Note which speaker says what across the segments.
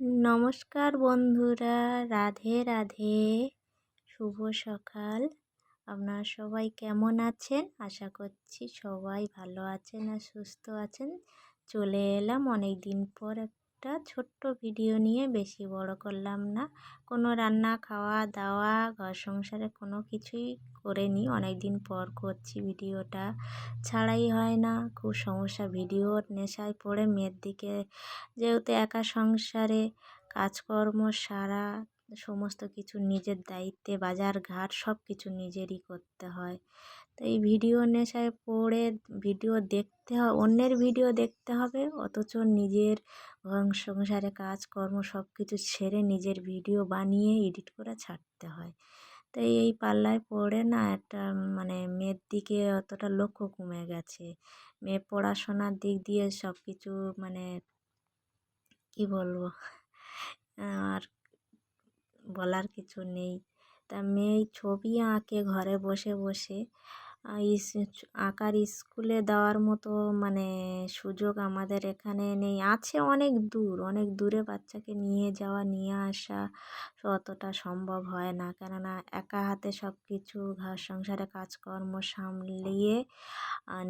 Speaker 1: নমস্কার বন্ধুরা, রাধে রাধে, শুভ সকাল। আপনারা সবাই কেমন আছেন? আশা করছি সবাই ভালো আছেন আর সুস্থ আছেন। চলে এলাম অনেক দিন পর একটা ছোট্ট ভিডিও নিয়ে বেশি বড় করলাম না। কোনো রান্না, খাওয়া, দাওয়া, ঘর সংসারে কোনো কিছুই করিনি অনেক দিন পর করছি ভিডিওটা। ছাড়াই হয় না, খুব সমস্যা। ভিডিওর নেশায় পড়ে, মেয়ের দিকে যেহেতু একা সংসারে, কাজকর্ম সারা সমস্ত কিছু নিজের দায়িত্বে, বাজার ঘাট সব কিছু নিজেরই করতে হয়। তো এই ভিডিও নেশায় পড়ে ভিডিও দেখতে হয় অন্যের ভিডিও দেখতে হবে, অথচ নিজের সংসারে কাজকর্ম সব কিছু ছেড়ে নিজের ভিডিও বানিয়ে এডিট করে ছাড়তে হয়। তাই এই পাল্লায় পড়ে না একটা মানে মেয়ের দিকে অতটা লক্ষ্য কমে গেছে। মেয়ে পড়াশোনার দিক দিয়ে সব কিছু মানে কি বলব? আর বলার কিছু নেই। তা মেয়ে ছবি আঁকে ঘরে বসে বসে। আঁকার স্কুলে দেওয়ার মতো মানে সুযোগ আমাদের এখানে নেই। আছে অনেক দূর, অনেক দূরে বাচ্চাকে নিয়ে যাওয়া, নিয়ে আসা অতটা সম্ভব হয় না। কেননা একা হাতে সব কিছু ঘর সংসারে কাজকর্ম সামলিয়ে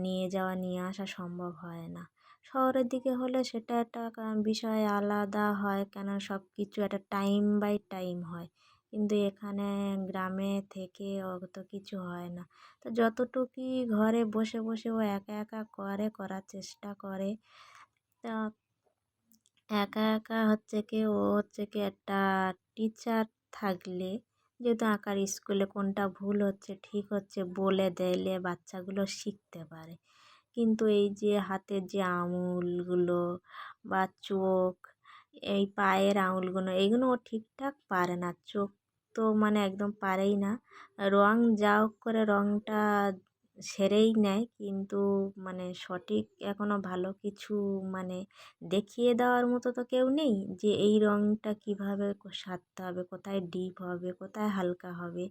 Speaker 1: নিয়ে যাওয়া, নিয়ে আসা সম্ভব হয় না। শহরের দিকে হলে সেটা একটা বিষয় আলাদা হয় কেন সব কিছু একটা টাইম বাই টাইম হয়। কিন্তু এখানে গ্রামে থেকে অত কিছু হয় না। তো যতটুকুই ঘরে বসে বসে ও একা একা করে, করার চেষ্টা করে, তা একা একা হচ্ছে কি ও হচ্ছে কি একটা টিচার থাকলে, যেহেতু আঁকার স্কুলে কোনটা ভুল হচ্ছে, ঠিক হচ্ছে বলে দিলে বাচ্চাগুলো শিখতে পারে। কিন্তু এই যে হাতের যে আঙুলগুলো বা চোখ, এই পায়ের আঙুলগুলো এইগুলো ও ঠিকঠাক পারে না। চোখ তো মানে একদম পারেই না। রং যা হোক করে রংটা সেরেই নেয় কিন্তু মানে সঠিক এখনও ভালো কিছু মানে দেখিয়ে দেওয়ার মতো তো কেউ নেই যে এই রংটা কীভাবে সারতে হবে, কোথায় ডিপ হবে, কোথায় হালকা হবে।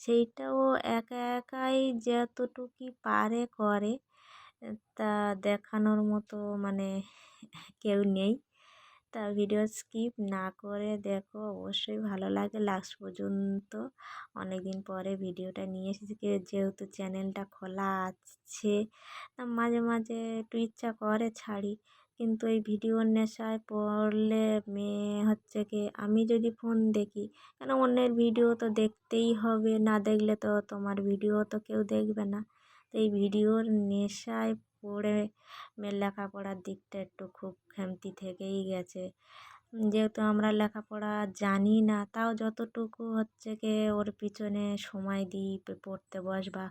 Speaker 1: সেইটাও একা একাই যতটুকু পারে করে। তা দেখানোর মতো মানে কেউ নেই। তা ভিডিও স্কিপ না করে দেখো, অবশ্যই ভালো লাগে। লাস্ট পর্যন্ত অনেক দিন পরে ভিডিওটা নিয়ে এসেছি। যেহেতু চ্যানেলটা খোলা আছে, তা মাঝে মাঝে একটু ইচ্ছা করে ছাড়ি। কিন্তু এই ভিডিওর নেশায় পড়লে মেয়ে হচ্ছে কি, আমি যদি ফোন দেখি, কেন অন্যের ভিডিও তো দেখতেই হবে, না দেখলে তো তোমার ভিডিও তো কেউ দেখবে না। এই ভিডিওর নেশায় পড়ে লেখাপড়ার দিকটা একটু খুব খামতি থেকেই গেছে। যেহেতু আমরা লেখাপড়া জানি না, তাও যতটুকু হচ্ছে কি ওর পিছনে সময় দিই পড়তে বস বা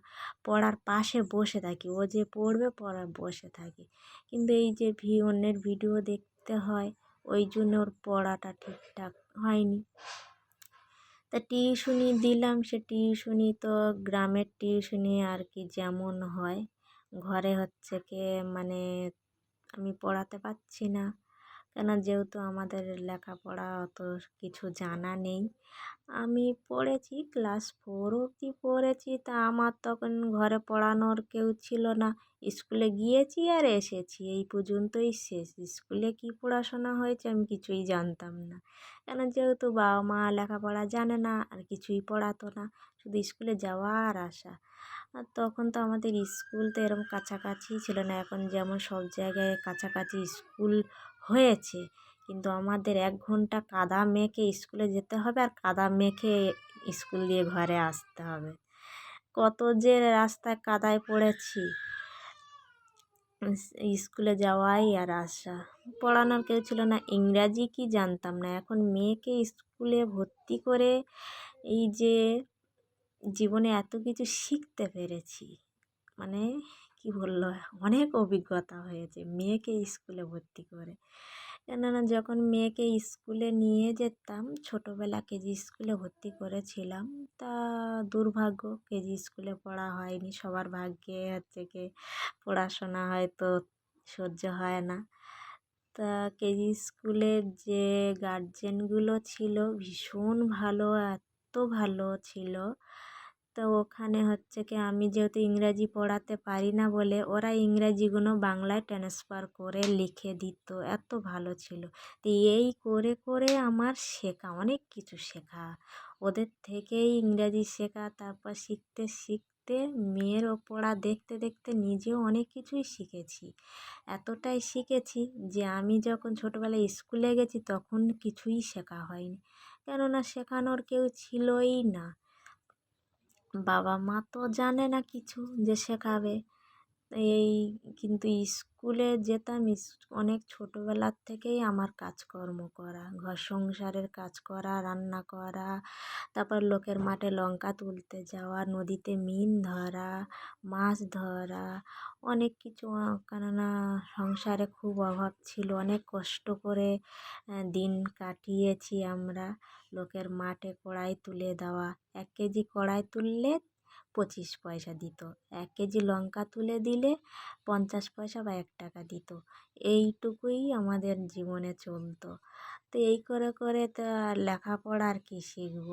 Speaker 1: পড়ার পাশে বসে থাকি। ও যে পড়বে পড়া বসে থাকি। কিন্তু এই যে ভি, অন্যের ভিডিও দেখতে হয়, ওই জন্য ওর পড়াটা ঠিকঠাক হয়নি। তা টিউশনি দিলাম, সে টিউশনি তো গ্রামের টিউশনি আর কি যেমন হয়। ঘরে হচ্ছে কি মানে আমি পড়াতে পারছি না। কেন যেহেতু আমাদের লেখাপড়া অত কিছু জানা নেই। আমি পড়েছি, ক্লাস ফোর অবধি পড়েছি, তা আমার তখন ঘরে পড়ানোর কেউ ছিল না। স্কুলে গিয়েছি আর এসেছি, এই পর্যন্তই শেষ। স্কুলে কী পড়াশোনা হয়েছে আমি কিছুই জানতাম না। কেন যেহেতু বাবা মা লেখাপড়া জানে না, আর কিছুই পড়াতো না, শুধু স্কুলে যাওয়া আর আসা আর তখন তো আমাদের স্কুল তো এরকম কাছাকাছি ছিল না, এখন যেমন সব জায়গায় কাছাকাছি স্কুল হয়েছে। কিন্তু আমাদের এক ঘণ্টা কাদা মেখে স্কুলে যেতে হবে আর কাদা মেখে স্কুল দিয়ে ঘরে আসতে হবে। কত যে রাস্তায় কাদায় পড়েছি, স্কুলে যাওয়াই আর আসা। পড়ানোর কেউ ছিল না, ইংরাজি কি জানতাম না। এখন মেয়েকে স্কুলে ভর্তি করে এই যে জীবনে এত কিছু শিখতে পেরেছি। মানে কি বলল? অনেক অভিজ্ঞতা হয়েছে। মেয়েকে স্কুলে ভর্তি করে। কেননা যখন মেয়েকে স্কুলে নিয়ে যেতাম, ছোটোবেলা কেজি স্কুলে ভর্তি করেছিলাম। তা দুর্ভাগ্য, কেজি স্কুলে পড়া হয়নি। সবার ভাগ্যে হচ্ছে কি, পড়াশোনা হয়তো সহ্য হয় না। তা কেজি স্কুলের যে গার্জেনগুলো ছিল, ভীষণ ভালো, এত ভালো ছিল। তো ওখানে হচ্ছে কি আমি যেহেতু ইংরাজি পড়াতে পারি না বলে ওরা ইংরাজিগুলো বাংলায় ট্রান্সফার করে লিখে দিত, এত ভালো ছিল। তো এই করে করে আমার শেখা, অনেক কিছু শেখা। ওদের থেকেই ইংরাজি শেখা, তারপর শিখতে শিখতে, মেয়ের পড়া দেখতে দেখতে নিজেও অনেক কিছুই শিখেছি। এতটাই শিখেছি যে আমি যখন ছোটোবেলায় স্কুলে গেছি তখন কিছুই শেখা হয়নি। কেননা শেখানোর কেউ ছিলই না। বাবা মা তো জানে না কিছু যে শেখাবে। এই কিন্তু স্কুলে যেতাম অনেক ছোটোবেলার থেকেই আমার কাজকর্ম করা। ঘর সংসারের কাজ করা, রান্না করা, তারপর লোকের মাঠে লঙ্কা তুলতে যাওয়া, নদীতে মিন ধরা, মাছ ধরা, অনেক কিছু কেননা সংসারে খুব অভাব ছিল। অনেক কষ্ট করে দিন কাটিয়েছি আমরা। লোকের মাঠে কড়াই তুলে দেওয়া। এক কেজি কড়াই তুললে পঁচিশ পয়সা দিত। এক কেজি লঙ্কা তুলে দিলে পঞ্চাশ পয়সা বা এক টাকা দিত। এইটুকুই আমাদের জীবনে চলতো। তো এই করে করে তা লেখাপড়া আর কি শিখব।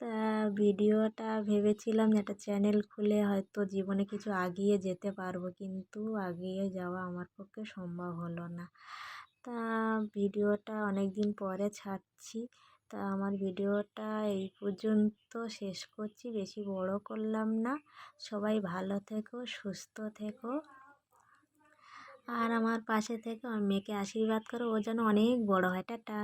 Speaker 1: তা ভিডিওটা ভেবেছিলাম একটা চ্যানেল খুলে হয়তো জীবনে কিছু আগিয়ে যেতে পারব, কিন্তু আগিয়ে যাওয়া আমার পক্ষে সম্ভব হলো না। তা ভিডিওটা অনেক দিন পরে ছাড়ছি। তা আমার ভিডিওটা এই পর্যন্ত শেষ করছি, বেশি বড় করলাম না। সবাই ভালো থেকো, সুস্থ থেকো। আর আমার পাশে থেকে আমার মেয়েকে আশীর্বাদ করো, ও যেন অনেক বড় হয়। টাটা।